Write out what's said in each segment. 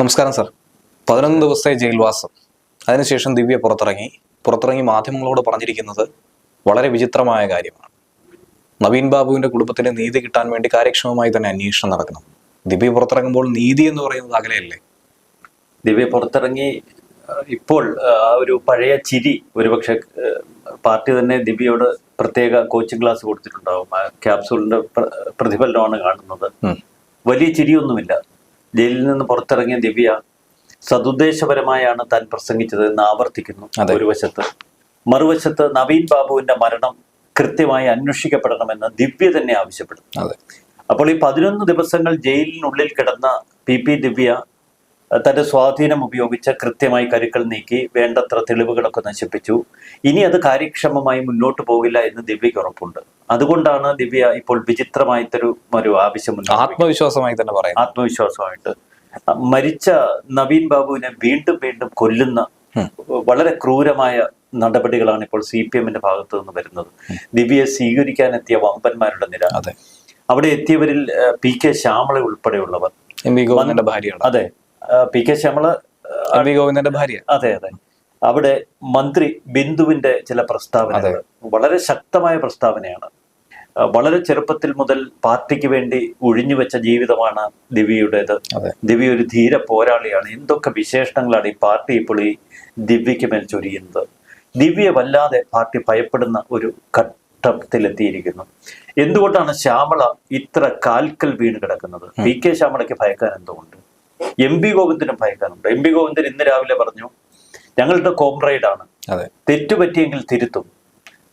നമസ്കാരം സർ. പതിനൊന്ന് ദിവസത്തെ ജയിൽവാസം. അതിനുശേഷം ദിവ്യ പുറത്തിറങ്ങി. പുറത്തിറങ്ങി മാധ്യമങ്ങളോട് പറഞ്ഞിരിക്കുന്നത് വളരെ വിചിത്രമായ കാര്യമാണ്. നവീൻ ബാബുവിന്റെ കുടുംബത്തിന് നീതി കിട്ടാൻ വേണ്ടി കാര്യക്ഷമമായി തന്നെ അന്വേഷണം നടക്കണം. ദിവ്യ പുറത്തിറങ്ങുമ്പോൾ നീതി എന്ന് പറയുന്നത് അകലെയല്ലേ? ദിവ്യ പുറത്തിറങ്ങി ഇപ്പോൾ ആ ഒരു പഴയ ചിരി ഒരുപക്ഷെ പാർട്ടി തന്നെ ദിവ്യയോട് പ്രത്യേക കോച്ചിങ് ക്ലാസ് കൊടുത്തിട്ടുണ്ടാവും. ക്യാപ്സൂളിന്റെ പ്ര- പ്രതിഫലനമാണ് കാണുന്നത്. വലിയ ചിരിയൊന്നുമില്ല. ജയിലിൽ നിന്ന് പുറത്തിറങ്ങിയ ദിവ്യ സതുദ്ദേശപരമായാണ് താൻ പ്രസംഗിച്ചത് എന്ന് ആവർത്തിക്കുന്നു ഒരു വശത്ത് മറുവശത്ത് നവീൻ ബാബുവിന്റെ മരണം കൃത്യമായി അന്വേഷിക്കപ്പെടണമെന്ന് ദിവ്യ തന്നെ ആവശ്യപ്പെടുന്നു. അപ്പോൾ ഈ പതിനൊന്ന് ദിവസങ്ങൾ ജയിലിനുള്ളിൽ കിടന്ന പി പി ദിവ്യ തന്റെ സ്വാധീനം ഉപയോഗിച്ച് കൃത്യമായി കരുക്കൾ നീക്കി വേണ്ടത്ര തെളിവുകളൊക്കെ നശിപ്പിച്ചു. ഇനി അത് കാര്യക്ഷമമായി മുന്നോട്ട് പോകില്ല എന്ന് ദിവ്യയ്ക്ക് ഉറപ്പുണ്ട്. അതുകൊണ്ടാണ് ദിവ്യ ഇപ്പോൾ വിചിത്രമായിട്ടൊരു ഒരു ആവശ്യം മുന്നോട്ട് ആത്മവിശ്വാസമായി തന്നെ പറയാം ആത്മവിശ്വാസമായിട്ട്. മരിച്ച നവീൻ ബാബുവിനെ വീണ്ടും വീണ്ടും കൊല്ലുന്ന വളരെ ക്രൂരമായ നടപടികളാണ് ഇപ്പോൾ സി പി എമ്മിന്റെ ഭാഗത്തു നിന്ന് വരുന്നത്. ദിവ്യയെ സ്വീകരിക്കാനെത്തിയ വമ്പന്മാരുടെ നില അതെ. അവിടെ എത്തിയവരിൽ പി കെ ശ്യാമള ഉൾപ്പെടെയുള്ളവർ. അതെ. പി കെ ശ്യാമള വി ഗോവിന്ദന്റെ ഭാര്യ. അതെ അതെ. അവിടെ മന്ത്രി ബിന്ദുവിന്റെ ചില പ്രസ്താവനകൾ. വളരെ ശക്തമായ പ്രസ്താവനയാണ്. വളരെ ചെറുപ്പത്തിൽ മുതൽ പാർട്ടിക്ക് വേണ്ടി ഒഴിഞ്ഞുവെച്ച ജീവിതമാണ് ദിവ്യയുടേത്. ദിവ്യ ഒരു ധീര പോരാളിയാണ്. എന്തൊക്കെ വിശേഷണങ്ങളാണ് ഈ പാർട്ടി ഇപ്പോൾ ഈ ദിവ്യയ്ക്ക് മേൽ ചൊരിയുന്നത്? ദിവ്യ വല്ലാതെ പാർട്ടി ഭയപ്പെടുന്ന ഒരു ഘട്ടത്തിലെത്തിയിരിക്കുന്നു. എന്തുകൊണ്ടാണ് ശ്യാമള ഇത്ര കാൽക്കൽ വീണ് കിടക്കുന്നത്? പി കെ ശ്യാമളയ്ക്ക് ഭയക്കാൻ എന്തുകൊണ്ട്? എം പി ഗോവിന്ദനും ഭയക്കാനുണ്ട് എം പി ഗോവിന്ദൻ ഇന്ന് രാവിലെ പറഞ്ഞു ഞങ്ങളുടെ കോംറൈഡ് ആണ് അതെ തെറ്റുപറ്റിയെങ്കിൽ തിരുത്തും.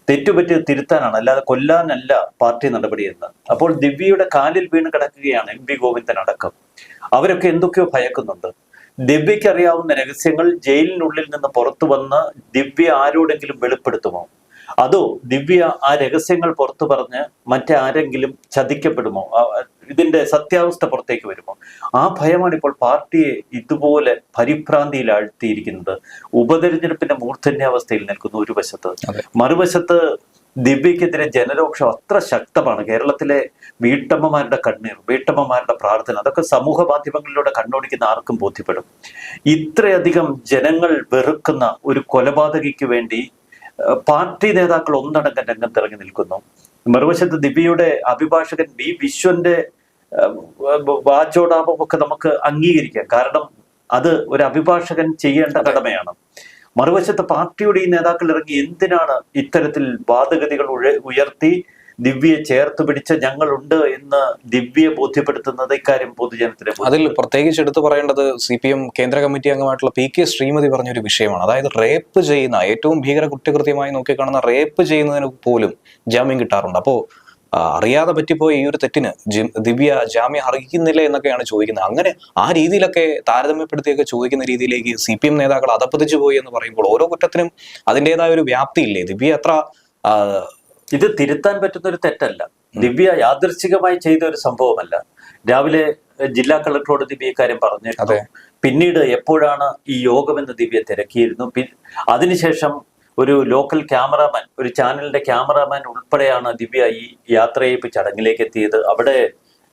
തെറ്റുപറ്റിയത് തിരുത്താനാണ്. അല്ലാതെ കൊല്ലാനല്ല പാർട്ടി നടപടി എന്ന്. അപ്പോൾ ദിവ്യയുടെ കാലിൽ വീണ് കിടക്കുകയാണ് എം പി ഗോവിന്ദൻ അടക്കം. അവരൊക്കെ എന്തൊക്കെയോ ഭയക്കുന്നുണ്ട്. ദിവ്യയ്ക്ക് അറിയാവുന്ന രഹസ്യങ്ങൾ ജയിലിനുള്ളിൽ നിന്ന് പുറത്തു വന്ന് ദിവ്യ ആരോടെങ്കിലും വെളിപ്പെടുത്തുമോ? അതോ ദിവ്യ ആ രഹസ്യങ്ങൾ പുറത്തു പറഞ്ഞ് മറ്റാരെങ്കിലും ചതിക്കപ്പെടുമോ? ഇതിന്റെ സത്യാവസ്ഥ പുറത്തേക്ക് വരുമോ? ആ ഭയമാണ് ഇപ്പോൾ പാർട്ടിയെ ഇതുപോലെ പരിഭ്രാന്തിയിൽ ആഴ്ത്തിയിരിക്കുന്നത്. ഉപതെരഞ്ഞെടുപ്പിന്റെ മൂർധന്യാവസ്ഥയിൽ നിൽക്കുന്ന ഒരു വശത്ത്. മറുവശത്ത് ദിവ്യക്കെതിരെ ജനരോക്ഷം അത്ര ശക്തമാണ്. കേരളത്തിലെ വീട്ടമ്മമാരുടെ കണ്ണീർ വീട്ടമ്മമാരുടെ പ്രാർത്ഥന അതൊക്കെ സമൂഹ മാധ്യമങ്ങളിലൂടെ കണ്ണോടിക്കുന്ന ആർക്കും ബോധ്യപ്പെടും. ഇത്രയധികം ജനങ്ങൾ വെറുക്കുന്ന ഒരു കൊലപാതകയ്ക്ക് വേണ്ടി പാർട്ടി നേതാക്കൾ ഒന്നടങ്കം രംഗത്തിറങ്ങി നിൽക്കുന്നു. മറുവശത്ത് ദിവ്യയുടെ അഭിഭാഷകൻ ബി വിശ്വന്റെ വാചോടാപം ഒക്കെ നമുക്ക് അംഗീകരിക്കാം. കാരണം അത് ഒരു അഭിഭാഷകൻ ചെയ്യേണ്ട കടമയാണ്. മറുവശത്ത് പാർട്ടിയുടെ ഈ നേതാക്കൾ ഇറങ്ങി എന്തിനാണ് ഇത്തരത്തിൽ വാദഗതികൾ ഉയർത്തി ദിവ്യയെ ചേർത്ത് പിടിച്ച ഞങ്ങളുണ്ട് എന്ന് ദിവ്യയെ ബോധ്യപ്പെടുത്തുന്നത് ഇക്കാര്യം പൊതുജനത്തിന് അതിൽ പ്രത്യേകിച്ച് എടുത്തു പറയേണ്ടത് സി പി എം കേന്ദ്ര കമ്മിറ്റി അംഗമായിട്ടുള്ള പി കെ ശ്രീമതി പറഞ്ഞൊരു വിഷയമാണ്. അതായത് റേപ്പ് ചെയ്യുന്ന ഏറ്റവും ഭീകര കുറ്റകൃത്യമായി നോക്കിക്കാണുന്ന റേപ്പ് ചെയ്യുന്നതിന് പോലും ജാമ്യം കിട്ടാറുണ്ട്. അപ്പോൾ അറിയാതെ പറ്റിപ്പോയി ഈ ഒരു തെറ്റിന്. ദിവ്യ ജാമ്യം അർഹിക്കുന്നില്ല എന്നൊക്കെയാണ് ചോദിക്കുന്നത്. അങ്ങനെ ആ രീതിയിലൊക്കെ താരതമ്യപ്പെടുത്തിയൊക്കെ ചോദിക്കുന്ന രീതിയിലേക്ക് സി പി എം നേതാക്കൾ അതപ്പതിച്ചു പോയി എന്ന് പറയുമ്പോൾ ഓരോ കുറ്റത്തിനും അതിന്റെതായ ഒരു വ്യാപ്തി ഇല്ലേ ദിവ്യ എത്ര ഇത് തിരുത്താൻ പറ്റുന്ന ഒരു തെറ്റല്ല ദിവ്യ യാദൃശ്ചികമായി ചെയ്ത ഒരു സംഭവമല്ല. രാവിലെ ജില്ലാ കളക്ടറോട് ദിവ്യ ഇക്കാര്യം പറഞ്ഞിരുന്നു. പിന്നീട് എപ്പോഴാണ് ഈ യോഗമെന്ന് ദിവ്യ തിരക്കിയിരുന്നു. അതിനുശേഷം ഒരു ലോക്കൽ ക്യാമറാമാൻ ഒരു ചാനലിന്റെ ക്യാമറാമാൻ ഉൾപ്പെടെയാണ് ദിവ്യ ഈ യാത്രയപ്പ് ചടങ്ങിലേക്ക് എത്തിയത്. അവിടെ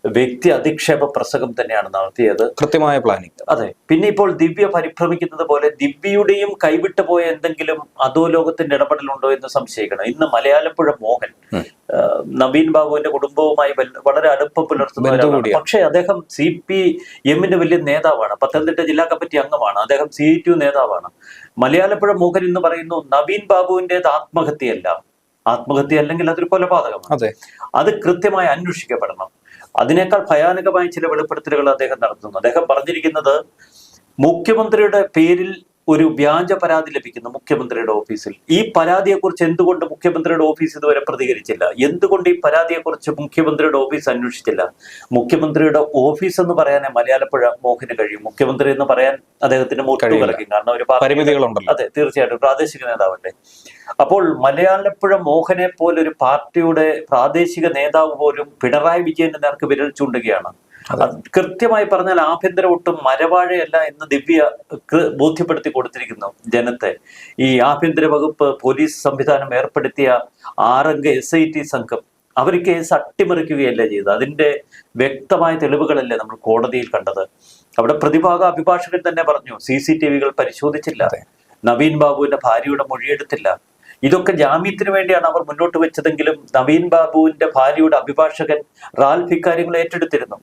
വ്യക്തി അധിക്ഷേപ പ്രസംഗം തന്നെയാണ് നടത്തിയത്. കൃത്യമായ പ്ലാനിങ് അതെ. പിന്നെ ഇപ്പോൾ ദിവ്യ പരിഭ്രമിക്കുന്നത് പോലെ ദിവ്യയുടെയും കൈവിട്ടു പോയ എന്തെങ്കിലും അധോലോകത്തിന്റെ ഇടപെടലുണ്ടോ എന്ന് സംശയിക്കണം. ഇന്ന് മലയാളപ്പുഴ മോഹൻ നവീൻ ബാബുവിന്റെ കുടുംബവുമായി വളരെ അടുപ്പം പുലർത്തുന്ന. പക്ഷേ അദ്ദേഹം സി പി എമ്മിന്റെ വലിയ നേതാവാണ്. പത്തനംതിട്ട ജില്ലാ കമ്മിറ്റി അംഗമാണ്. അദ്ദേഹം സി ടു നേതാവാണ്. മലയാളപ്പുഴ മോഹൻ എന്ന് പറയുന്നു നവീൻ ബാബുവിന്റേത് ആത്മഹത്യയല്ല. ആത്മഹത്യ അല്ലെങ്കിൽ അതൊരു കൊലപാതകമാണ്. അതെ. അത് കൃത്യമായി അന്വേഷിക്കപ്പെടണം. അതിനേക്കാൾ ഭയാനകമായ ചില വെളിപ്പെടുത്തലുകൾ അദ്ദേഹം നടത്തുന്നു. അദ്ദേഹം പറഞ്ഞിരിക്കുന്നത് മുഖ്യമന്ത്രിയുടെ പേരിൽ ഒരു വ്യാജ പരാതി ലഭിക്കുന്നു മുഖ്യമന്ത്രിയുടെ ഓഫീസിൽ. ഈ പരാതിയെക്കുറിച്ച് എന്തുകൊണ്ട് മുഖ്യമന്ത്രിയുടെ ഓഫീസ് ഇതുവരെ പ്രതികരിച്ചില്ല? എന്തുകൊണ്ട് ഈ പരാതിയെക്കുറിച്ച് മുഖ്യമന്ത്രിയുടെ ഓഫീസ് അന്വേഷിച്ചില്ല? മുഖ്യമന്ത്രിയുടെ ഓഫീസ് എന്ന് പറയാനേ മലയാളപ്പുഴ മോഹന് കഴിയും. മുഖ്യമന്ത്രി എന്ന് പറയാൻ അദ്ദേഹത്തിന്റെ മുട്ടു കഴിയില്ല. കാരണം ഒരു പരിമിതികളുണ്ടല്ലോ. അതെ തീർച്ചയായിട്ടും. പ്രാദേശിക നേതാവല്ലേ. അപ്പോൾ മലയാളപ്പുഴ മോഹനെ പോലൊരു ഒരു പാർട്ടിയുടെ പ്രാദേശിക നേതാവ് പോലും പിണറായി വിജയന്റെ നേർക്ക് വിരൽ ചൂണ്ടുകയാണ്. കൃത്യമായി പറഞ്ഞാൽ ആഭ്യന്തര ഒട്ടും മരവാഴയല്ല എന്ന് ദിവ്യ ബോധ്യപ്പെടുത്തി കൊടുത്തിരിക്കുന്നു ജനത്തെ. ഈ ആഭ്യന്തര വകുപ്പ് പോലീസ് സംവിധാനം ഏർപ്പെടുത്തിയ ആറംഗ എസ് ഐ ടി സംഘം അവർ കേസ് അട്ടിമറിക്കുകയല്ല ചെയ്തത്? അതിന്റെ വ്യക്തമായ തെളിവുകളല്ലേ നമ്മൾ കോടതിയിൽ കണ്ടത്? അവിടെ പ്രതിഭാഗ അഭിഭാഷകൻ തന്നെ പറഞ്ഞു സി സി ടി വികൾ പരിശോധിച്ചില്ല. നവീൻ ബാബുവിന്റെ ഭാര്യയുടെ മൊഴിയെടുത്തില്ല. ഇതൊക്കെ ജാമ്യത്തിന് വേണ്ടിയാണ് അവർ മുന്നോട്ട് വെച്ചതെങ്കിലും നവീൻ ബാബുവിന്റെ ഭാര്യയുടെ അഭിഭാഷകൻ റാൽഫ് ഇക്കാര്യങ്ങൾ ഏറ്റെടുത്തിരുന്നു.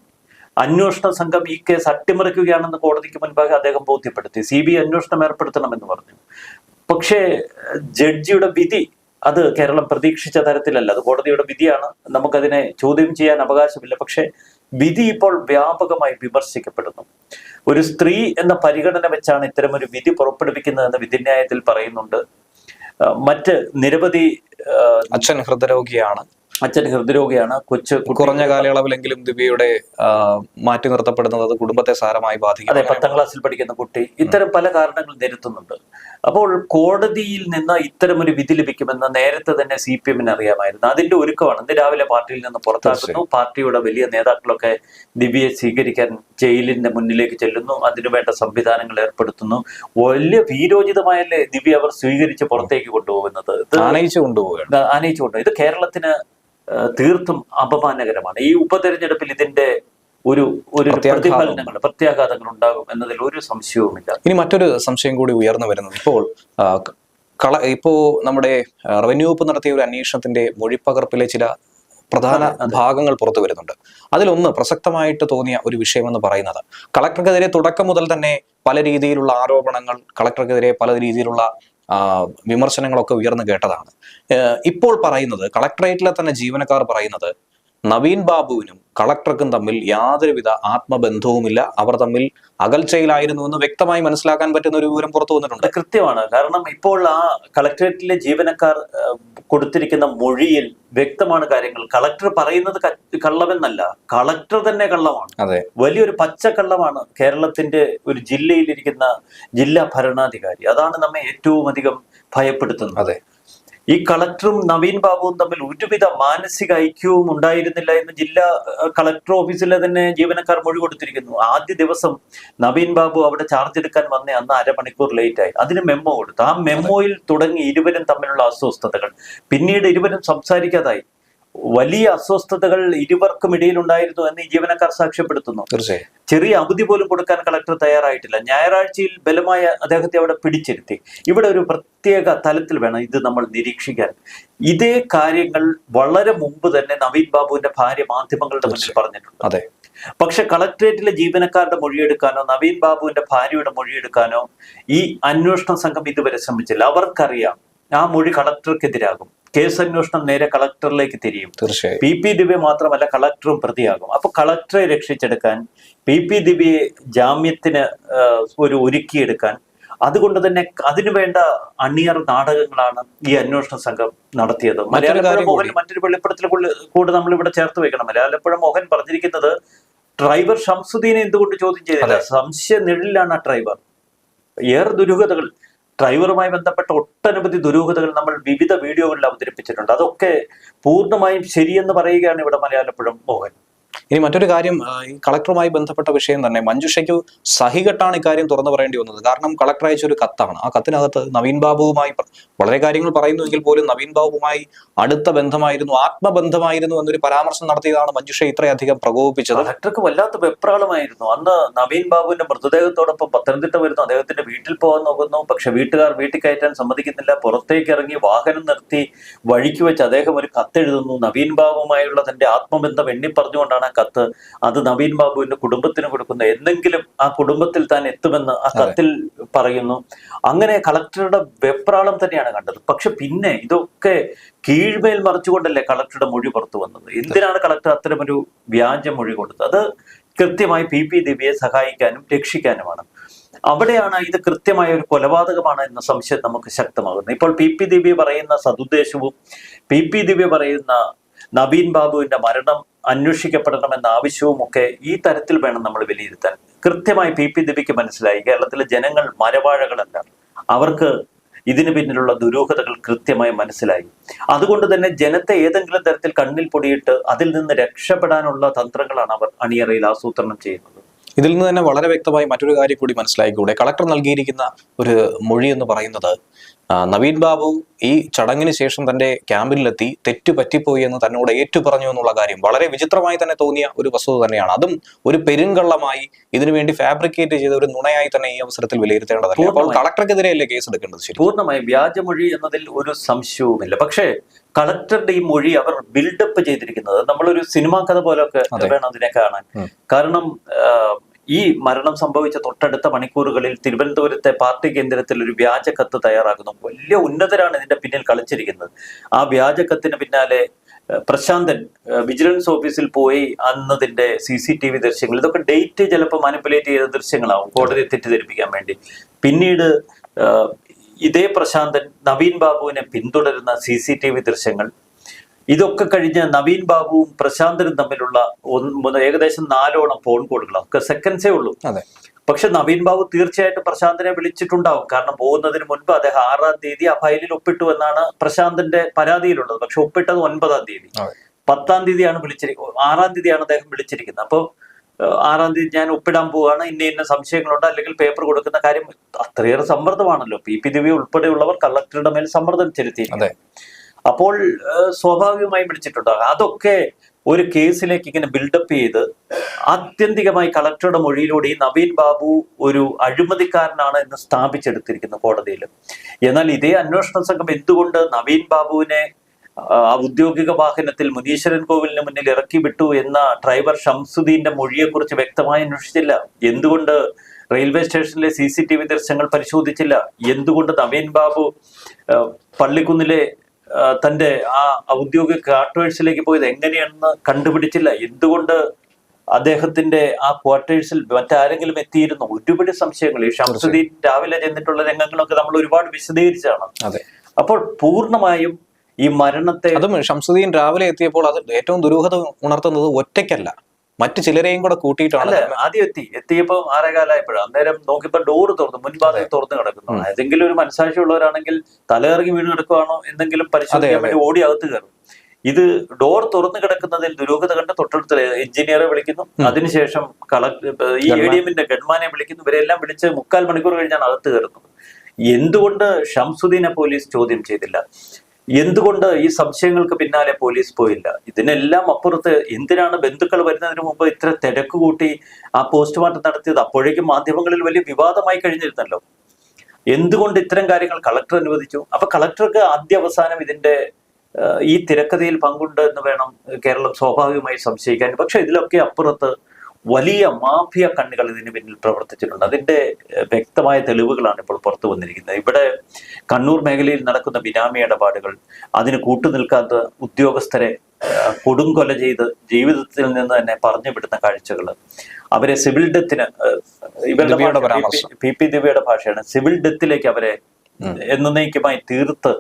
അന്വേഷണ സംഘം ഈ കേസ് അട്ടിമറിക്കുകയാണെന്ന് കോടതിക്ക് മുൻപാകെ അദ്ദേഹം ബോധ്യപ്പെടുത്തി. സി ബി അന്വേഷണം ഏർപ്പെടുത്തണമെന്ന് പറഞ്ഞു. പക്ഷേ ജഡ്ജിയുടെ വിധി അത് കേരളം പ്രതീക്ഷിച്ച തരത്തിലല്ല. അത് കോടതിയുടെ വിധിയാണ്. നമുക്കതിനെ ചോദ്യം ചെയ്യാൻ അവകാശമില്ല. പക്ഷേ വിധി ഇപ്പോൾ വ്യാപകമായി വിമർശിക്കപ്പെടുന്നു. ഒരു സ്ത്രീ എന്ന പരിഗണന വെച്ചാണ് ഇത്തരം ഒരു വിധി പുറപ്പെടുവിക്കുന്നതെന്ന് വിധിന്യായത്തിൽ പറയുന്നുണ്ട്. മറ്റ് നിരവധി അച്ഛൻ ഹൃദയരോഗിയാണ് അച്ഛൻ ഹൃദ്രോഗിയാണ് കൊച്ചു കുറഞ്ഞ കാലയളവിലെങ്കിലും ദിവ്യയുടെ മാറ്റി നിർത്തപ്പെടുന്നത് അത് കുടുംബത്തെ സാരമായി ബാധിക്കും അതെ പത്താം ക്ലാസ്സിൽ പഠിക്കുന്ന കുട്ടി ഇത്തരം പല കാരണങ്ങൾ നിരത്തുന്നുണ്ട്. അപ്പോൾ കോടതിയിൽ നിന്ന് ഇത്തരം ഒരു വിധി ലഭിക്കുമെന്ന് നേരത്തെ തന്നെ സി പി എമ്മിന് അറിയാമായിരുന്നു. അതിന്റെ ഒരുക്കമാണ് ഇന്ന് രാവിലെ പാർട്ടിയിൽ നിന്ന് പുറത്താക്കുന്നു പാർട്ടിയുടെ വലിയ നേതാക്കളൊക്കെ ദിവ്യയെ സ്വീകരിക്കാൻ ജയിലിന്റെ മുന്നിലേക്ക് ചെല്ലുന്നു. അതിനുവേണ്ട സംവിധാനങ്ങൾ ഏർപ്പെടുത്തുന്നു. വലിയ വീരോചിതമായല്ലേ ദിവ്യ അവർ സ്വീകരിച്ച് പുറത്തേക്ക് കൊണ്ടുപോകുന്നത്? ആനയിച്ചു കൊണ്ടുപോവുകയാണ്. ആനയിച്ചു കൊണ്ടുപോകും. ഇത് കേരളത്തിന് തീർത്തും അപമാനകരമാണ്. ഈ ഉപതെരഞ്ഞെടുപ്പിൽ ഇതിന്റെ ഒരു ഒരു. പ്രതിഫലനങ്ങൾ പ്രത്യാഘാതങ്ങൾ ഉണ്ടാകും എന്നതിൽ ഒരു സംശയവുമില്ല. ഇനി മറ്റൊരു സംശയം കൂടി ഉയർന്നു വരുന്നത് ഇപ്പോൾ കള ഇപ്പോ നമ്മുടെ റവന്യൂ വകുപ്പ് നടത്തിയ ഒരു അന്വേഷണത്തിന്റെ മൊഴിപ്പകർപ്പിലെ ചില പ്രധാന ഭാഗങ്ങൾ പുറത്തു വരുന്നുണ്ട്. അതിലൊന്ന് പ്രസക്തമായിട്ട് തോന്നിയ ഒരു വിഷയമെന്ന് പറയുന്നത് കളക്ടർക്കെതിരെ തുടക്കം മുതൽ തന്നെ പല രീതിയിലുള്ള ആരോപണങ്ങൾ കളക്ടർക്കെതിരെ പല രീതിയിലുള്ള വിമർശനങ്ങളൊക്കെ ഉയർന്നു കേട്ടതാണ്. ഇപ്പോൾ പറയുന്നത് കളക്ടറേറ്റിലെ തന്നെ ജീവനക്കാർ പറയുന്നത് നവീൻ ബാബുവിനും കളക്ടർക്കും തമ്മിൽ യാതൊരുവിധ ആത്മബന്ധവുമില്ല. അവർ തമ്മിൽ അകൽച്ചയിലായിരുന്നു എന്ന് വ്യക്തമായി മനസ്സിലാക്കാൻ പറ്റുന്ന ഒരു വിവരം പുറത്തു വന്നിട്ടുണ്ട്. കൃത്യമാണ്. കാരണം ഇപ്പോൾ ആ കളക്ടറേറ്റിലെ ജീവനക്കാർ കൊടുത്തിരിക്കുന്ന മൊഴിയിൽ വ്യക്തമാണ് കാര്യങ്ങൾ. കളക്ടർ പറയുന്നത് കള്ളമെന്നല്ല. കളക്ടർ തന്നെ കള്ളമാണ്. അതെ. വലിയൊരു പച്ചക്കള്ളമാണ് കേരളത്തിന്റെ ഒരു ജില്ലയിലിരിക്കുന്ന ജില്ലാ ഭരണാധികാരി. അതാണ് നമ്മെ ഏറ്റവും അധികം ഭയപ്പെടുത്തുന്നത്. അതെ. ഈ കളക്ടറും നവീൻ ബാബുവും തമ്മിൽ ഒരുവിധ മാനസിക ഐക്യവും ഉണ്ടായിരുന്നില്ല എന്ന് ജില്ലാ കളക്ടർ ഓഫീസിലെ തന്നെ ജീവനക്കാർ മൊഴി കൊടുത്തിരിക്കുന്നു. ആദ്യ ദിവസം നവീൻ ബാബു അവിടെ ചാർജ് എടുക്കാൻ വന്നേ അന്ന് അരമണിക്കൂർ ലേറ്റ് ആയി. അതിന് മെമ്മോ കൊടുത്തു. ആ മെമ്മോയിൽ തുടങ്ങി ഇരുവരും തമ്മിലുള്ള അസ്വസ്ഥതകൾ. പിന്നീട് ഇരുവരും സംസാരിക്കാതായി. വലിയ അസ്വസ്ഥതകൾ ഇരുവർക്കും ഇടയിലുണ്ടായിരുന്നു എന്ന് ഈ ജീവനക്കാർ സാക്ഷ്യപ്പെടുത്തുന്നു. തീർച്ചയായും. ചെറിയ അവധി പോലും കൊടുക്കാൻ കളക്ടർ തയ്യാറായിട്ടില്ല. ഞായറാഴ്ചയിൽ ബലമായ അദ്ദേഹത്തെ അവിടെ പിടിച്ചിരുത്തി. ഇവിടെ ഒരു പ്രത്യേക തലത്തിൽ വേണം ഇത് നമ്മൾ നിരീക്ഷിക്കാൻ. ഇതേ കാര്യങ്ങൾ വളരെ മുമ്പ് തന്നെ നവീൻ ബാബുവിന്റെ ഭാര്യ മാധ്യമങ്ങളുടെ മുന്നിൽ പറഞ്ഞിട്ടുണ്ട്. അതെ. പക്ഷെ കളക്ടറേറ്റിലെ ജീവനക്കാരുടെ മൊഴിയെടുക്കാനോ നവീൻ ബാബുവിന്റെ ഭാര്യയുടെ മൊഴിയെടുക്കാനോ ഈ അന്വേഷണ സംഘം ഇതുവരെ ശ്രമിച്ചില്ല. അവർക്കറിയാം ആ മൊഴി കളക്ടർക്കെതിരാകും. കേസ് അന്വേഷണം നേരെ കളക്ടറിലേക്ക് തിരിയും. തീർച്ചയായും. പി പി ദിവ്യ മാത്രമല്ല കളക്ടറും പ്രതിയാകും. അപ്പൊ കളക്ടറെ രക്ഷിച്ചെടുക്കാൻ പി പി ദിവ്യയെ ജാമ്യത്തിന് ഒരു ഒരുക്കിയെടുക്കാൻ അതുകൊണ്ട് തന്നെ അതിനു വേണ്ട അണിയർ നാടകങ്ങളാണ് ഈ അന്വേഷണ സംഘം നടത്തിയത്. മലയാളപ്പുഴ മോഹൻ. മറ്റൊരു വെളിപ്പെടുത്തൽ കൂടി- കൂടെ നമ്മൾ ഇവിടെ ചേർത്ത് വെക്കണം. മലയാളപ്പുഴ മോഹൻ പറഞ്ഞിരിക്കുന്നത് ഡ്രൈവർ ഷംസുദ്ദീനെ എന്തുകൊണ്ട് ചോദ്യം ചെയ്തില്ല? സംശയ നിഴലിലാണ് ആ ഡ്രൈവർ. ഏറെ ദുരൂഹതകൾ. ഡ്രൈവറുമായി ബന്ധപ്പെട്ട ഒട്ടനവധി ദുരൂഹതകൾ നമ്മൾ വിവിധ വീഡിയോകളിൽ അവതരിപ്പിച്ചിട്ടുണ്ട്. അതൊക്കെ പൂർണമായും ശരിയെന്ന് പറയുകയാണ് ഇവിടെ മലയാളപ്പുഴ മോഹൻ. ഇനി മറ്റൊരു കാര്യം ഈ കളക്ടറുമായി ബന്ധപ്പെട്ട വിഷയം തന്നെ. മഞ്ജുഷയ്ക്ക് സഹികെട്ടാണ് ഇക്കാര്യം തുറന്നു പറയേണ്ടി വന്നത്. കാരണം കളക്ടർ അയച്ച ഒരു കത്താണ്. ആ കത്തിനകത്ത് നവീൻ ബാബുവുമായി വളരെ കാര്യങ്ങൾ പറയുന്നുവെങ്കിൽ പോലും നവീൻ ബാബുവുമായി അടുത്ത ബന്ധമായിരുന്നു ആത്മബന്ധമായിരുന്നു എന്നൊരു പരാമർശം നടത്തിയതാണ് മഞ്ജുഷ ഇത്രയധികം പ്രകോപിപ്പിച്ചത്. കളക്ടർക്ക് വല്ലാത്ത വെപ്രാളമായിരുന്നു. അന്ന് നവീൻ ബാബുവിന്റെ മൃതദേഹത്തോടൊപ്പം പത്തനംതിട്ട വരുന്നു. അദ്ദേഹത്തിന്റെ വീട്ടിൽ പോകാൻ നോക്കുന്നു. പക്ഷെ വീട്ടുകാർ വീട്ടിൽ കയറ്റാൻ സമ്മതിക്കുന്നില്ല. പുറത്തേക്ക് ഇറങ്ങി വാഹനം നിർത്തി വഴിക്ക് വെച്ച് അദ്ദേഹം ഒരു കത്തെഴുതുന്നു. നവീൻ ബാബുവുമായുള്ള തന്റെ ആത്മബന്ധം എണ്ണി പറഞ്ഞുകൊണ്ടാണ് ആ കത്ത്. അത് നവീൻ ബാബുവിന്റെ കുടുംബത്തിന് കൊടുക്കുന്നു. എന്തെങ്കിലും ആ കുടുംബത്തിൽ താൻ എത്തുമെന്ന് ആ കത്തിൽ പറയുന്നു. അങ്ങനെ കളക്ടറുടെ വെപ്രാളം തന്നെയാണ് കണ്ടത്. പക്ഷെ പിന്നെ ഇതൊക്കെ കീഴ്മേൽ മറിച്ചുകൊണ്ടല്ലേ കളക്ടറുടെ മൊഴി പുറത്തു വന്നത്? എന്തിനാണ് കളക്ടർ അത്തരമൊരു വ്യാജ മൊഴി കൊടുത്തത്? അത് കൃത്യമായി പി പി ദിവ്യയെ സഹായിക്കാനും രക്ഷിക്കാനുമാണ്. അവിടെയാണ് ഇത് കൃത്യമായ ഒരു കൊലപാതകമാണ് എന്ന സംശയം നമുക്ക് ശക്തമാകുന്നത്. ഇപ്പോൾ പി പി ദിവ്യ പറയുന്ന സതുദ്ദേശവും പി പി ദിവ്യ പറയുന്ന നവീൻ ബാബുവിന്റെ മരണം അന്വേഷിക്കപ്പെടണമെന്ന ആവശ്യവും ഒക്കെ ഈ തരത്തിൽ വേണം നമ്മൾ വിലയിരുത്താൻ. കൃത്യമായി പി പി ദിപിക്ക് മനസ്സിലായി. കേരളത്തിലെ ജനങ്ങൾ മരവാഴകളല്ല. അവർക്ക് ഇതിന് പിന്നിലുള്ള ദുരൂഹതകൾ കൃത്യമായി മനസ്സിലായി. അതുകൊണ്ട് തന്നെ ജനത്തെ ഏതെങ്കിലും തരത്തിൽ കണ്ണിൽ പൊടിയിട്ട് അതിൽ നിന്ന് രക്ഷപ്പെടാനുള്ള തന്ത്രങ്ങളാണ് അവർ അണിയറയിൽ ആസൂത്രണം ചെയ്യുന്നത്. ഇതിൽ നിന്ന് തന്നെ വളരെ വ്യക്തമായി മറ്റൊരു കാര്യം കൂടി മനസ്സിലായിക്കൂടെ? കളക്ടർ നൽകിയിരിക്കുന്ന ഒരു മൊഴി എന്ന് പറയുന്നത് നവീൻ ബാബു ഈ ചടങ്ങിന് ശേഷം തന്റെ ക്യാമ്പിലെത്തി തെറ്റു പറ്റിപ്പോയി എന്ന് തന്നോട് ഏറ്റുപറഞ്ഞു എന്നുള്ള കാര്യം വളരെ വിചിത്രമായി തന്നെ തോന്നിയ ഒരു വസ്തുത തന്നെയാണ്. അതും ഒരു പെരുങ്കള്ളമായി ഇതിനുവേണ്ടി ഫാബ്രിക്കേറ്റ് ചെയ്ത ഒരു നുണയായി തന്നെ ഈ അവസരത്തിൽ വിലയിരുത്തേണ്ടതല്ലേ? അപ്പോൾ. കളക്ടർക്കെതിരെയല്ലേ കേസ് എടുക്കേണ്ടത് ശരി പൂർണമായും. വ്യാജമൊഴി എന്നതിൽ ഒരു സംശയവുമില്ല. പക്ഷേ കളക്ടറുടെ ഈ മൊഴി അവർ ബിൽഡപ്പ് ചെയ്തിരിക്കുന്നത് നമ്മളൊരു സിനിമാ കഥ പോലൊക്കെ അതെ. വേണം അതിനെ കാണാൻ. കാരണം ഈ മരണം സംഭവിച്ച തൊട്ടടുത്ത മണിക്കൂറുകളിൽ തിരുവനന്തപുരത്തെ പാർട്ടി കേന്ദ്രത്തിൽ ഒരു വ്യാജ കത്ത് തയ്യാറാക്കുന്നു. വലിയ ഉന്നതരാണ് ഇതിന്റെ പിന്നിൽ കളിച്ചിരിക്കുന്നത്. ആ വ്യാജ കത്തിന് പിന്നാലെ പ്രശാന്തൻ വിജിലൻസ് ഓഫീസിൽ പോയി അന്നതിന്റെ സി സി ടി വി ദൃശ്യങ്ങൾ. ഇതൊക്കെ ഡേറ്റ് ചിലപ്പോൾ മാനിപ്പുലേറ്റ് ചെയ്ത ദൃശ്യങ്ങളാവും കോടതിയെ തെറ്റിദ്ധരിപ്പിക്കാൻ വേണ്ടി. പിന്നീട് ഇതേ പ്രശാന്തൻ നവീൻ ബാബുവിനെ പിന്തുടരുന്ന സി സി ടി വി ദൃശ്യങ്ങൾ ഇതൊക്കെ കഴിഞ്ഞ് നവീൻ ബാബുവും പ്രശാന്തനും തമ്മിലുള്ള ഒന്ന് ഏകദേശം നാലോളം ഫോൺ കോളുകൾ ഒക്കെ സെക്കൻഡ്സേ ഉള്ളൂ. പക്ഷെ നവീൻ ബാബു തീർച്ചയായിട്ടും പ്രശാന്തനെ വിളിച്ചിട്ടുണ്ടാവും. കാരണം പോകുന്നതിന് മുൻപ് അദ്ദേഹം ആറാം തീയതി ആ ഫയലിൽ ഒപ്പിട്ടു എന്നാണ് പ്രശാന്തിന്റെ പരാതിയിലുള്ളത്. പക്ഷെ ഒപ്പിട്ടത് ഒൻപതാം തീയതി. പത്താം തീയതിയാണ് വിളിച്ചിരിക്കുന്നത് ആറാം തീയതിയാണ് അദ്ദേഹം വിളിച്ചിരിക്കുന്നത്. അപ്പോൾ ആറാം തീയതി ഞാൻ ഒപ്പിടാൻ പോവുകയാണ്. ഇന്ന ഇന്ന സംശയങ്ങളുണ്ട്. അല്ലെങ്കിൽ പേപ്പർ കൊടുക്കുന്ന കാര്യം അത്രയേറെ സമ്മർദ്ദമാണല്ലോ. പി. പി. ദിവ്യ ഉൾപ്പെടെയുള്ളവർ കളക്ടറുടെ മേൽ സമ്മർദ്ദം ചെലുത്തിയിരിക്കുന്നത് അപ്പോൾ സ്വാഭാവികമായി വിളിച്ചിട്ടുണ്ടാകും അതൊക്കെ ഒരു കേസിലേക്ക് ഇങ്ങനെ ബിൽഡപ്പ് ചെയ്ത് ആത്യന്തികമായി കളക്ടറുടെ മൊഴിയിലൂടെ ഈ നവീൻ ബാബു ഒരു അഴിമതിക്കാരനാണ് എന്ന് സ്ഥാപിച്ചെടുത്തിരിക്കുന്നു കോടതിയിൽ. എന്നാൽ ഇതേ അന്വേഷണ സംഘം എന്തുകൊണ്ട് നവീൻ ബാബുവിനെ ഔദ്യോഗിക വാഹനത്തിൽ മുനീശ്വരൻ കോവിലിന് മുന്നിൽ ഇറക്കി വിട്ടു എന്ന ഡ്രൈവർ ഷംസുദ്ദീന്റെ മൊഴിയെക്കുറിച്ച് വ്യക്തമായി അന്വേഷിച്ചില്ല? എന്തുകൊണ്ട് റെയിൽവേ സ്റ്റേഷനിലെ സി സി ടി വി ദൃശ്യങ്ങൾ പരിശോധിച്ചില്ല? എന്തുകൊണ്ട് നവീൻ ബാബു പള്ളിക്കുന്നിലെ തന്റെ ആ ഔദ്യോഗിക ക്വാർട്ടേഴ്സിലേക്ക് പോയത് എങ്ങനെയാണെന്ന് കണ്ടുപിടിച്ചില്ല. എന്തുകൊണ്ട് അദ്ദേഹത്തിന്റെ ആ ക്വാർട്ടേഴ്സിൽ മറ്റാരെങ്കിലും എത്തിയിരുന്നു? ഒരുപാട് സംശയങ്ങൾ. ഈ ഷംസുദ്ദീൻ രാവിലെ ചെന്നിട്ടുള്ള രംഗങ്ങളൊക്കെ നമ്മൾ ഒരുപാട് വിശദീകരിച്ചാണ് അതെ. അപ്പോൾ പൂർണമായും ഈ മരണത്തെ അതും ഷംസുദ്ദീൻ രാവിലെ എത്തിയപ്പോൾ അത് ഏറ്റവും ദുരൂഹത ഉണർത്തുന്നത് ഒറ്റയ്ക്കല്ല. മറ്റു ചിലരെയും കൂടെ കൂട്ടിയിട്ടാണ് ആദ്യം എത്തി. എത്തിയപ്പോ ആറേകാലായപ്പോഴും. അന്നേരം നോക്കിയപ്പോ ഡോറ് തുറന്നു. മുൻഭാഗം തുറന്നു കിടക്കുന്നു. ഏതെങ്കിലും ഒരു മനസാക്ഷി ഉള്ളവരാണെങ്കിൽ തലയിറങ്ങി വീണ് കിടക്കുവാണോ എന്തെങ്കിലും പരിശോധിക്കാൻ. വേണ്ടി ഓടി അകത്ത് കയറും. ഇത് ഡോർ തുറന്നു കിടക്കുന്നതിൽ ദുരൂഹത കണ്ട് തൊട്ടടുത്ത എഞ്ചിനീയറെ വിളിക്കുന്നു. അതിനുശേഷം കളക്ടർ ഈ എ ഡി എമ്മിന്റെ ഗഡ്മാനെ വിളിക്കുന്നു. ഇവരെല്ലാം വിളിച്ച് മുക്കാൽ മണിക്കൂർ കഴിഞ്ഞാണ് അകത്ത് കയറുന്നത്. എന്തുകൊണ്ട് ഷംസുദ്ദീനെ പോലീസ് ചോദ്യം ചെയ്തില്ല? എന്തുകൊണ്ട് ഈ സംശയങ്ങൾക്ക് പിന്നാലെ പോലീസ് പോയില്ല? ഇതിനെല്ലാം അപ്പുറത്ത് എന്തിനാണ് ബന്ധുക്കൾ വരുന്നതിന് മുമ്പ് ഇത്ര തിരക്ക് കൂട്ടി ആ പോസ്റ്റ്മോർട്ടം നടത്തിയത്? അപ്പോഴേക്കും മാധ്യമങ്ങളിൽ വലിയ വിവാദമായി കഴിഞ്ഞിരുന്നല്ലോ. എന്തുകൊണ്ട് ഇത്തരം കാര്യങ്ങൾ കളക്ടർ അനുവദിച്ചു? അപ്പൊ കളക്ടർക്ക് ആദ്യ അവസാനം ഇതിന്റെ ഈ തിരക്കഥയിൽ പങ്കുണ്ട് എന്ന് വേണം കേരളം സ്വാഭാവികമായി സംശയിക്കാൻ. പക്ഷെ ഇതിലൊക്കെ അപ്പുറത്ത് വലിയ മാഫിയ കണ്ണുകൾ ഇതിന് പിന്നിൽ പ്രവർത്തിച്ചിട്ടുണ്ട്. അതിന്റെ വ്യക്തമായ തെളിവുകളാണ് ഇപ്പോൾ പുറത്തു വന്നിരിക്കുന്നത്. ഇവിടെ കണ്ണൂർ മേഖലയിൽ നടക്കുന്ന ബിനാമി ഇടപാടുകൾ അതിന് കൂട്ടുനിൽക്കാത്ത ഉദ്യോഗസ്ഥരെ കൊടുങ്കൊല ചെയ്ത് ജീവിതത്തിൽ നിന്ന് തന്നെ പറഞ്ഞു വിടുന്ന കാഴ്ചകൾ അവരെ സിവിൽ ഡെത്തിന് ഇവരുടെ. പി പി ദിവ്യയുടെ ഭാഷയാണ്. സിവിൽ ഡെത്തിലേക്ക് അവരെ എന്നേക്കുമായി തീർത്ത്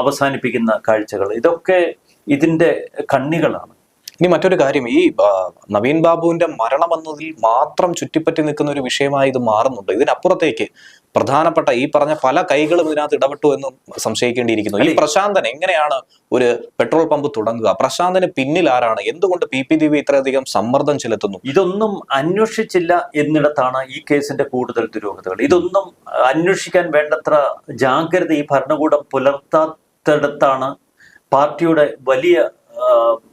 അവസാനിപ്പിക്കുന്ന കാഴ്ചകൾ ഇതൊക്കെ ഇതിന്റെ കണ്ണികളാണ്. ഇനി മറ്റൊരു കാര്യം ഈ നവീൻ ബാബുവിന്റെ മരണം എന്നതിൽ മാത്രം ചുറ്റിപ്പറ്റി നിൽക്കുന്ന ഒരു വിഷയമായി ഇത് മാറുന്നുണ്ട്. ഇതിനപ്പുറത്തേക്ക് പ്രധാനപ്പെട്ട ഈ പറഞ്ഞ പല കൈകളും ഇതിനകത്ത് ഇടപെട്ടു എന്നും സംശയിക്കേണ്ടിയിരിക്കുന്നു. ഈ പ്രശാന്തൻ എങ്ങനെയാണ് ഒരു പെട്രോൾ പമ്പ് തുടങ്ങുക? പ്രശാന്തന് പിന്നിൽ ആരാണ്? എന്തുകൊണ്ട് പി പി ദിവ്യ ഇത്രയധികം സമ്മർദ്ദം ചെലുത്തുന്നു? ഇതൊന്നും അന്വേഷിച്ചില്ല എന്നിടത്താണ് ഈ കേസിന്റെ കൂടുതൽ ദുരൂഹതകൾ ഇതൊന്നും അന്വേഷിക്കാൻ വേണ്ടത്ര ജാഗ്രത ഈ ഭരണകൂടം പുലർത്താത്തിടത്താണ് പാർട്ടിയുടെ വലിയ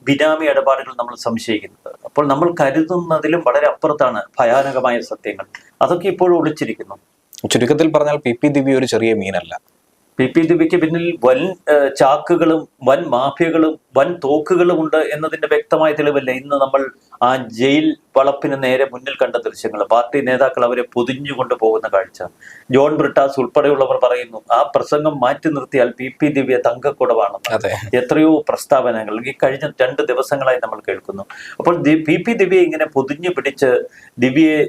ബിനാമി ഇടപാടുകൾ നമ്മൾ സംശയിക്കുന്നത്. അപ്പോൾ നമ്മൾ കരുതുന്നതിലും വളരെ അപ്പുറത്താണ് ഭയാനകമായ സത്യങ്ങൾ. അതൊക്കെ ഇപ്പോഴും ഒളിച്ചിരിക്കുന്നു. ചുരുക്കത്തിൽ പറഞ്ഞാൽ പി പി ദിവ്യ ഒരു ചെറിയ മീനല്ല. പി പി ദിവ്യയ്ക്ക് പിന്നിൽ വൻ ചാക്കുകളും വൻ മാഫിയകളും വൻ തോക്കുകളും ഉണ്ട് എന്നതിന്റെ വ്യക്തമായ തെളിവല്ല? ഇന്ന് നമ്മൾ ആ ജയിൽ വളപ്പിന് നേരെ മുന്നിൽ കണ്ട ദൃശ്യങ്ങൾ. പാർട്ടി നേതാക്കൾ അവരെ പൊതിഞ്ഞുകൊണ്ട് പോകുന്ന കാഴ്ച. ജോൺ ബ്രിട്ടാസ് ഉൾപ്പെടെയുള്ളവർ പറയുന്നു ആ പ്രസംഗം മാറ്റി നിർത്തിയാൽ പി പി ദിവ്യ തങ്കക്കുടവാണെന്ന് അതെ. എത്രയോ പ്രസ്താവനകൾ ഈ കഴിഞ്ഞ രണ്ട് ദിവസങ്ങളായി നമ്മൾ കേൾക്കുന്നു. അപ്പോൾ പി പി ദിവ്യയെ ഇങ്ങനെ പൊതിഞ്ഞു പിടിച്ച് ദിവ്യയെ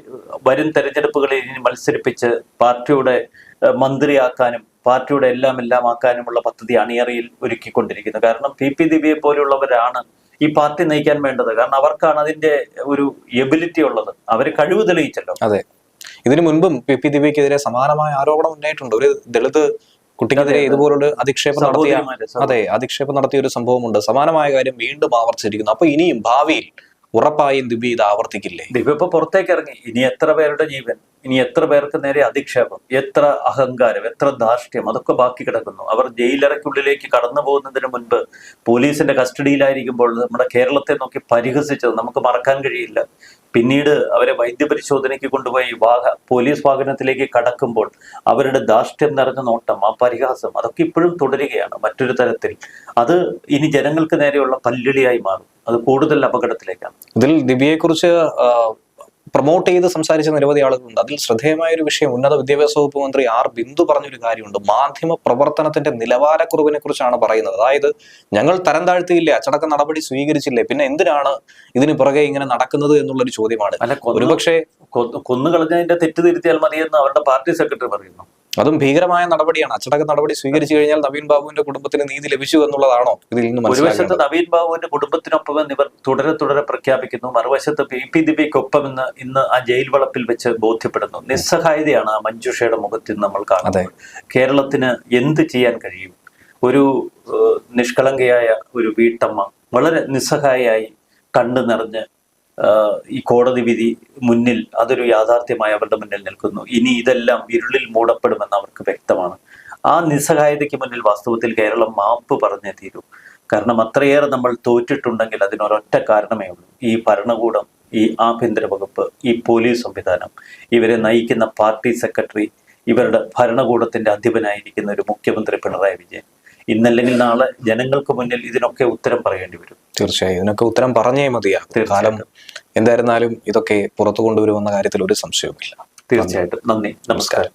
വരും തെരഞ്ഞെടുപ്പുകളിൽ ഇനി മത്സരിപ്പിച്ച് പാർട്ടിയുടെ മന്ത്രിയാക്കാനും പാർട്ടിയുടെ എല്ലാം എല്ലാം ആക്കാനുമുള്ള പദ്ധതി അണിയറയിൽ ഒരുക്കിക്കൊണ്ടിരിക്കുന്നത് കാരണം പി പി ദിവ്യയെ പോലുള്ളവരാണ് ഈ പാർട്ടി നയിക്കാൻ വേണ്ടത്. കാരണം അവർക്കാണ് അതിന്റെ ഒരു എബിലിറ്റി ഉള്ളത്. അവർ കഴിവ് തെളിയിച്ചല്ലോ. അതെ. ഇതിനു മുൻപും പി പി ദിവ്യക്കെതിരെ സമാനമായ ആരോപണം ഉണ്ടായിട്ടുണ്ട് ഒരു ദളിത് കുട്ടിക്കെതിരെ ഇതുപോലുള്ള അധിക്ഷേപം നടത്തിയ അതെ അധിക്ഷേപം നടത്തിയ ഒരു സംഭവമുണ്ട്. സമാനമായ കാര്യം വീണ്ടും ആവർത്തിച്ചിരിക്കുന്നു. അപ്പൊ ഇനിയും ഭാവിയിൽ ഉറപ്പായും ദിവ്യ ഇത് ആവർത്തിക്കില്ലേ? ദിവ്യ ഇപ്പൊ പുറത്തേക്ക് ഇറങ്ങി. ഇനി എത്ര പേരുടെ ജീവൻ? ഇനി എത്ര പേർക്ക് നേരെ അധിക്ഷേപം എത്ര അഹങ്കാരം എത്ര ധാർഷ്ട്യം അതൊക്കെ ബാക്കി കിടക്കുന്നു. അവർ ജയിലറയ്ക്കുള്ളിലേക്ക് കടന്നു പോകുന്നതിന് മുൻപ് പോലീസിന്റെ കസ്റ്റഡിയിലായിരിക്കുമ്പോൾ നമ്മുടെ കേരളത്തെ നോക്കി പരിഹസിച്ചത് നമുക്ക് മറക്കാൻ കഴിയില്ല. പിന്നീട് അവരെ വൈദ്യപരിശോധനയ്ക്ക് കൊണ്ടുപോയി വാഹ പോലീസ് വാഹനത്തിലേക്ക് കടക്കുമ്പോൾ അവരുടെ ധാർഷ്ട്യം നിറഞ്ഞ നോട്ടം ആ പരിഹാസം അതൊക്കെ ഇപ്പോഴും തുടരുകയാണ് മറ്റൊരു തരത്തിൽ. അത് ഇനി ജനങ്ങൾക്ക് നേരെയുള്ള പല്ലിളിയായി മാറും. അത് കൂടുതൽ അപകടത്തിലേക്കാണ്. ഇതിൽ ദിവ്യയെക്കുറിച്ച് പ്രൊമോട്ട് ചെയ്ത് സംസാരിച്ച നിരവധി ആളുകളുണ്ട്. അതിൽ ശ്രദ്ധേയമായ ഒരു വിഷയം ഉന്നത വിദ്യാഭ്യാസ വകുപ്പ് മന്ത്രി ആർ ബിന്ദു പറഞ്ഞൊരു കാര്യമുണ്ട്. മാധ്യമ പ്രവർത്തനത്തിന്റെ നിലവാരക്കുറവിനെ കുറിച്ചാണ് പറയുന്നത്. അതായത് ഞങ്ങൾ തരം താഴ്ത്തിയില്ലേ അച്ചടക്ക നടപടി സ്വീകരിച്ചില്ലേ പിന്നെ എന്തിനാണ് ഇതിന് പുറകെ ഇങ്ങനെ നടക്കുന്നത് എന്നുള്ളൊരു ചോദ്യമാണ്. ഒരുപക്ഷെ കൊന്നുകളഞ്ഞതിന്റെ തെറ്റ് തിരുത്തിയാൽ മതിയെന്ന് അവരുടെ പാർട്ടി സെക്രട്ടറി പറയുന്നു. അതും ഭീകരമായ നടപടിയാണ്. അച്ചടക്ക നടപടി സ്വീകരിച്ചു കഴിഞ്ഞാൽ നവീൻ ബാബുവിന്റെ കുടുംബത്തിന് നീതി ലഭിച്ചു എന്നുള്ളതാണോ ഇതിൽ നിന്ന് ഒരു വശത്ത് നവീൻ ബാബുവിന്റെ കുടുംബത്തിനൊപ്പം ഇവർ തുടരെ തുടരെ പ്രഖ്യാപിക്കുന്നു. മറുവശത്ത് പി. പി. ദിപിക്കൊപ്പം ഇന്ന് ഇന്ന് ആ ജയിൽ വളപ്പിൽ വെച്ച് ബോധ്യപ്പെടുന്നു. നിസ്സഹായതയാണ് ആ മഞ്ജുഷയുടെ മുഖത്തിൽ നമ്മൾ കാണുന്നത്. കേരളത്തിന് എന്ത് ചെയ്യാൻ കഴിയും? ഒരു നിഷ്കളങ്കയായ ഒരു വീട്ടമ്മ വളരെ നിസ്സഹായയായി കണ്ടു നിറഞ്ഞ് ഈ കോടതി വിധി മുന്നിൽ അതൊരു യാഥാർത്ഥ്യമായി അവരുടെ മുന്നിൽ നിൽക്കുന്നു. ഇനി ഇതെല്ലാം ഇരുളിൽ മൂടപ്പെടുമെന്ന് അവർക്ക് വ്യക്തമാണ്. ആ നിസ്സഹായതയ്ക്ക് മുന്നിൽ വാസ്തവത്തിൽ കേരളം മാപ്പ് പറഞ്ഞേ തീരൂ. കാരണം അത്രയേറെ നമ്മൾ തോറ്റിട്ടുണ്ടെങ്കിൽ അതിനൊരൊറ്റ കാരണമേ ഉള്ളൂ. ഈ ഭരണകൂടം ഈ ആഭ്യന്തര വകുപ്പ് ഈ പോലീസ് സംവിധാനം ഇവരെ നയിക്കുന്ന പാർട്ടി സെക്രട്ടറി ഇവരുടെ ഭരണകൂടത്തിന്റെ അധിപനായിരിക്കുന്ന ഒരു മുഖ്യമന്ത്രി പിണറായി വിജയൻ. ഇന്നല്ലെങ്കിൽ നാളെ ജനങ്ങൾക്ക് മുന്നിൽ ഇതിനൊക്കെ ഉത്തരം പറയേണ്ടി വരും. തീർച്ചയായും. ഇതിനൊക്കെ ഉത്തരം പറഞ്ഞേ മതിയാകും തീർച്ചയായും കാലം എന്തായിരുന്നാലും ഇതൊക്കെ പുറത്തു കൊണ്ടുവരുമെന്ന കാര്യത്തിൽ ഒരു സംശയവുമില്ല. തീർച്ചയായിട്ടും. നന്ദി. നമസ്കാരം.